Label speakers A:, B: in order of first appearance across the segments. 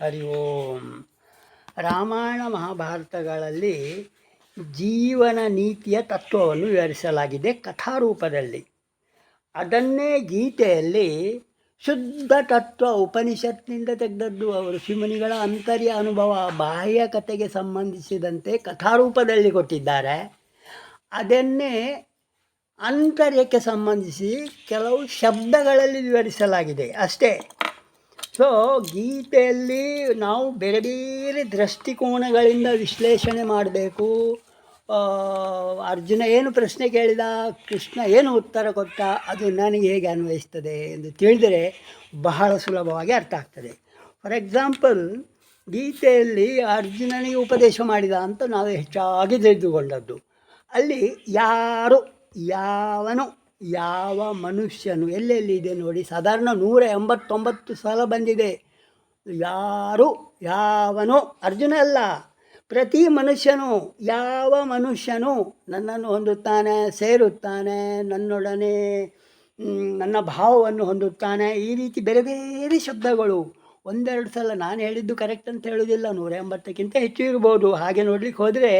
A: ಹರಿ ಓಂ. ರಾಮಾಯಣ ಮಹಾಭಾರತಗಳಲ್ಲಿ ಜೀವನ ನೀತಿಯ ತತ್ವವನ್ನು ವಿವರಿಸಲಾಗಿದೆ ಕಥಾರೂಪದಲ್ಲಿ. ಅದನ್ನೇ ಗೀತೆಯಲ್ಲಿ ಶುದ್ಧ ತತ್ವ ಉಪನಿಷತ್ನಿಂದ ತೆಗೆದದ್ದು. ಅವರು ಶಿವನಿಗಳ ಅಂತರ್ಯ ಅನುಭವ, ಬಾಹ್ಯ ಕಥೆಗೆ ಸಂಬಂಧಿಸಿದಂತೆ ಕಥಾರೂಪದಲ್ಲಿ ಕೊಟ್ಟಿದ್ದಾರೆ. ಅದನ್ನೇ ಅಂತರ್ಯಕ್ಕೆ ಸಂಬಂಧಿಸಿ ಕೆಲವು ಶಬ್ದಗಳಲ್ಲಿ ವಿವರಿಸಲಾಗಿದೆ. ಅಷ್ಟೇ. ಸೊ ಗೀತೆಯಲ್ಲಿ ನಾವು ಬೇರೆ ಬೇರೆ ದೃಷ್ಟಿಕೋನಗಳಿಂದ ವಿಶ್ಲೇಷಣೆ ಮಾಡಬೇಕು. ಅರ್ಜುನ ಏನು ಪ್ರಶ್ನೆ ಕೇಳಿದ, ಕೃಷ್ಣ ಏನು ಉತ್ತರ ಕೊಟ್ಟ, ಅದು ನನಗೆ ಹೇಗೆ ಅನ್ವಯಿಸ್ತದೆ ಎಂದು ತಿಳಿದರೆ ಬಹಳ ಸುಲಭವಾಗಿ ಅರ್ಥ ಆಗ್ತದೆ. ಫಾರ್ ಎಕ್ಸಾಂಪಲ್ ಗೀತೆಯಲ್ಲಿ ಅರ್ಜುನನಿಗೆ ಉಪದೇಶ ಮಾಡಿದ ಅಂತ ನಾವು ಹೆಚ್ಚಾಗಿ ತಿಳಿದುಕೊಂಡದ್ದು. ಅಲ್ಲಿ ಯಾರು, ಯಾವನು ಯಾವ ಮನುಷ್ಯನು ಎಲ್ಲೆಲ್ಲಿದೆ ನೋಡಿ, ಸಾಧಾರಣ ನೂರ ಎಂಬತ್ತೊಂಬತ್ತು ಸಲ ಬಂದಿದೆ. ಯಾರು? ಯಾವನು? ಅರ್ಜುನ ಅಲ್ಲ. ಪ್ರತಿ ಮನುಷ್ಯನು, ಯಾವ ಮನುಷ್ಯನು ನನ್ನನ್ನು ಹೊಂದುತ್ತಾನೆ, ಸೇರುತ್ತಾನೆ, ನನ್ನೊಡನೆ ನನ್ನ ಭಾವವನ್ನು ಹೊಂದುತ್ತಾನೆ, ಈ ರೀತಿ ಬೇರೆ ಬೇರೆ ಶಬ್ದಗಳು. ಒಂದೆರಡು ಸಲ ನಾನು ಹೇಳಿದ್ದು ಕರೆಕ್ಟ್ ಅಂತ ಹೇಳೋದಿಲ್ಲ ನೂರ ಎಂಬತ್ತಕ್ಕಿಂತ ಹೆಚ್ಚು ಇರ್ಬೋದು. ಹಾಗೆ ನೋಡ್ಲಿಕ್ಕೆ ಹೋದರೆ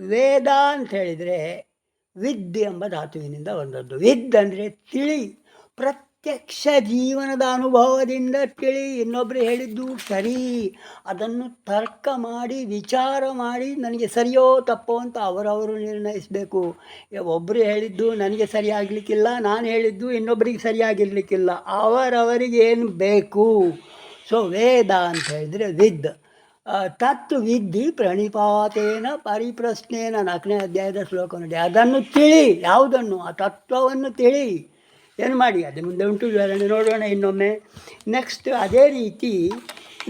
A: ವೇದ ಅಂತ ಹೇಳಿದರೆ ವಿದ್ ಎಂಬ ಧಾತುವಿನಿಂದ ಬಂದದ್ದು. ವಿದ್ ಅಂದರೆ ತಿಳಿ. ಪ್ರತ್ಯಕ್ಷ ಜೀವನದ ಅನುಭವದಿಂದ ತಿಳಿ. ಇನ್ನೊಬ್ಬರು ಹೇಳಿದ್ದು ಸರಿ. ಅದನ್ನು ತರ್ಕ ಮಾಡಿ, ವಿಚಾರ ಮಾಡಿ ನನಗೆ ಸರಿಯೋ ತಪ್ಪೋ ಅಂತ ಅವರವರು ನಿರ್ಣಯಿಸಬೇಕು. ಒಬ್ಬರು ಹೇಳಿದ್ದು ನನಗೆ ಸರಿಯಾಗಲಿಕ್ಕಿಲ್ಲ ನಾನು ಹೇಳಿದ್ದು ಇನ್ನೊಬ್ಬರಿಗೆ ಸರಿಯಾಗಿರಲಿಕ್ಕಿಲ್ಲ ಅವರವರಿಗೆ ಏನು ಬೇಕು? ಸೊ, ವೇದ ಅಂತ ಹೇಳಿದರೆ ವಿದ್. ಆ, ತತ್ ವಿದ್ಧಿ ಪ್ರಣಿಪಾತೇನ ಪರಿಪ್ರಶ್ನೇನ ನಾಲ್ಕನೇ ಅಧ್ಯಾಯದ ಶ್ಲೋಕ ನೋಡಿ. ಅದನ್ನು ತಿಳಿ ಯಾವುದನ್ನು? ಆ ತತ್ವವನ್ನು ತಿಳಿ. ಏನು ಮಾಡಿ? ಅದೇ ಮುಂದೆ ಉಂಟು ವಿವರಣೆ ನೋಡೋಣ ಇನ್ನೊಮ್ಮೆ. ನೆಕ್ಸ್ಟ್ ಅದೇ ರೀತಿ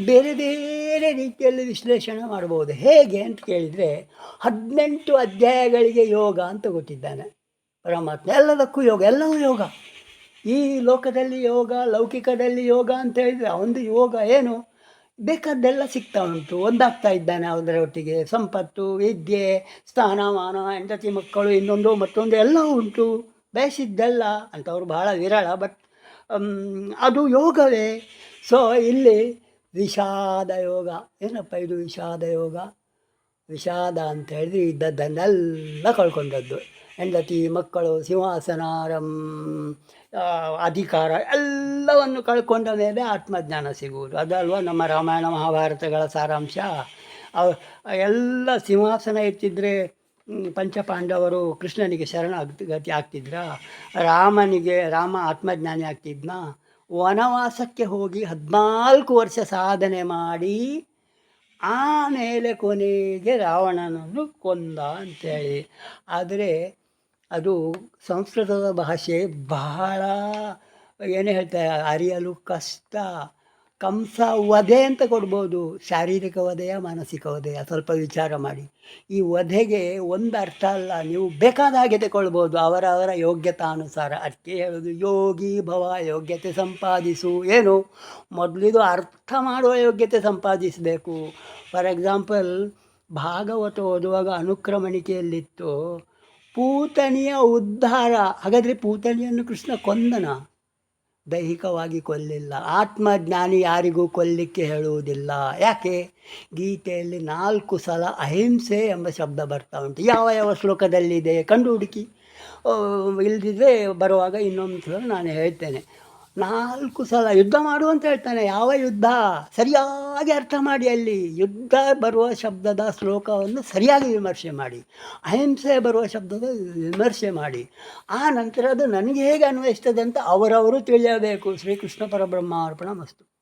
A: ಬೇರೆ ಬೇರೆ ರೀತಿಯಲ್ಲಿ ವಿಶ್ಲೇಷಣೆ ಮಾಡ್ಬೋದು. ಹೇಗೆ ಅಂತ ಕೇಳಿದರೆ ಹದಿನೆಂಟು ಅಧ್ಯಾಯಗಳಿಗೆ ಯೋಗ ಅಂತ ಗೊತ್ತಿದ್ದಾನೆ ಪರಮಾತ್ಮ. ಎಲ್ಲದಕ್ಕೂ ಯೋಗ ಎಲ್ಲವೂ ಯೋಗ. ಈ ಲೋಕದಲ್ಲಿ ಯೋಗ ಲೌಕಿಕದಲ್ಲಿ ಯೋಗ ಅಂತ ಹೇಳಿದರೆ ಒಂದು ಯೋಗ ಏನು? ಬೇಕಾದ್ದೆಲ್ಲ ಸಿಗ್ತಾ ಉಂಟು. ಒಂದಾಗ್ತಾ ಇದ್ದಾನೆ ಅದರೊಟ್ಟಿಗೆ ಸಂಪತ್ತು, ವಿದ್ಯೆ, ಸ್ಥಾನಮಾನ, ಹೆಂಡತಿ ಮಕ್ಕಳು, ಇನ್ನೊಂದು ಮತ್ತೊಂದು ಎಲ್ಲ ಉಂಟು. ಬಯಸಿದ್ದೆಲ್ಲ ಅಂಥವ್ರು ಬಹಳ ವಿರಳ. ಬಟ್ ಅದು ಯೋಗವೇ. ಸೊ ಇಲ್ಲಿ ವಿಷಾದ ಯೋಗ. ಏನಪ್ಪ ಇದು ವಿಷಾದ ಯೋಗ? ವಿಷಾದ ಅಂತ ಹೇಳಿದ್ರೆ ಇದ್ದದ್ದನ್ನೆಲ್ಲ ಕಳ್ಕೊಂಡದ್ದು. ಹೆಂಡತಿ, ಮಕ್ಕಳು, ಸಿಂಹಾಸನಾರಂ ಅಧಿಕಾರ ಎಲ್ಲವನ್ನು ಕಳ್ಕೊಂಡ ಮೇಲೆ ಆತ್ಮಜ್ಞಾನ ಸಿಗುವುದು. ಅದಲ್ವ ನಮ್ಮ ರಾಮಾಯಣ ಮಹಾಭಾರತಗಳ ಸಾರಾಂಶ. ಎಲ್ಲ ಸಿಂಹಾಸನ ಇರ್ತಿದ್ರೆ ಪಂಚಪಾಂಡವರು ಕೃಷ್ಣನಿಗೆ ಶರಣ ಗತಿ ಆಗ್ತಿದ್ರ? ರಾಮನಿಗೆ, ರಾಮ ಆತ್ಮಜ್ಞಾನಿ ಆಗ್ತಿದ್ನ? ವನವಾಸಕ್ಕೆ ಹೋಗಿ ಹದಿನಾಲ್ಕು ವರ್ಷ ಸಾಧನೆ ಮಾಡಿ ಆಮೇಲೆ ಕೊನೆಗೆ ರಾವಣನನ್ನು ಕೊಂದ ಅಂತೇಳಿ. ಆದರೆ ಅದು ಸಂಸ್ಕೃತದ ಭಾಷೆ ಬಹಳ ಏನು ಹೇಳ್ತಾರೆ ಅರಿಯಲು ಕಷ್ಟ. ಕಂಸ ವಧೆ ಅಂತ ಕೊಡ್ಬೋದು. ಶಾರೀರಿಕ ವಧೆಯ, ಮಾನಸಿಕ ವಧೆಯ, ಸ್ವಲ್ಪ ವಿಚಾರ ಮಾಡಿ. ಈ ವಧೆಗೆ ಒಂದು ಅರ್ಥ ಅಲ್ಲ. ನೀವು ಬೇಕಾದ ಹಾಗೆ ತಗೊಳ್ಬೋದು ಅವರವರ ಯೋಗ್ಯತಾನುಸಾರ. ಅದಕ್ಕೆ ಹೇಳೋದು, ಯೋಗಿ ಭವ, ಯೋಗ್ಯತೆ ಸಂಪಾದಿಸು. ಏನು? ಮೊದಲಿದು ಅರ್ಥ ಮಾಡುವ ಯೋಗ್ಯತೆ ಸಂಪಾದಿಸಬೇಕು. ಫಾರ್ ಎಕ್ಸಾಂಪಲ್ ಭಾಗವತ ಓದುವಾಗ ಅನುಕ್ರಮಣಿಕೆಯಲ್ಲಿತ್ತು. ಪೂತನಿಯ ಉದ್ಧಾರ. ಹಾಗಾದರೆ ಪೂತನಿಯನ್ನು ಕೃಷ್ಣ ಕೊಂದನ? ದೈಹಿಕವಾಗಿ ಕೊಲ್ಲಿಲ್ಲ. ಆತ್ಮಜ್ಞಾನಿ ಯಾರಿಗೂ ಕೊಲ್ಲಿಕ್ಕೆ ಹೇಳುವುದಿಲ್ಲ. ಯಾಕೆ? ಗೀತೆಯಲ್ಲಿ ನಾಲ್ಕು ಸಲ ಅಹಿಂಸೆ ಎಂಬ ಶಬ್ದ ಬರ್ತಾ ಉಂಟು. ಯಾವ ಯಾವ ಶ್ಲೋಕದಲ್ಲಿದೆ ಕಂಡು ಹುಡುಕಿ ಇಲ್ಲದಿದ್ದರೆ ಬರುವಾಗ ಇನ್ನೊಂದು ಸಲ ನಾನು ಹೇಳ್ತೇನೆ. ನಾಲ್ಕು ಸಲ ಯುದ್ಧ ಮಾಡು ಅಂತ ಹೇಳ್ತಾನೆ. ಯಾವ ಯುದ್ಧ? ಸರಿಯಾಗಿ ಅರ್ಥ ಮಾಡಿ ಅಲ್ಲಿ. ಯುದ್ಧ ಬರುವ ಶಬ್ದದ ಶ್ಲೋಕವನ್ನು ಸರಿಯಾಗಿ ವಿಮರ್ಶೆ ಮಾಡಿ. ಅಹಿಂಸೆ ಬರುವ ಶಬ್ದದ ವಿಮರ್ಶೆ ಮಾಡಿ. ಆ ನಂತರ ಅದು ನನಗೆ ಹೇಗೆ ಅನ್ವಯಿಸ್ತದೆ ಅಂತ ಅವರವರು ತಿಳಿಯಬೇಕು. ಶ್ರೀಕೃಷ್ಣ ಪರಬ್ರಹ್ಮ ಅರ್ಪಣ ಮಸ್ತು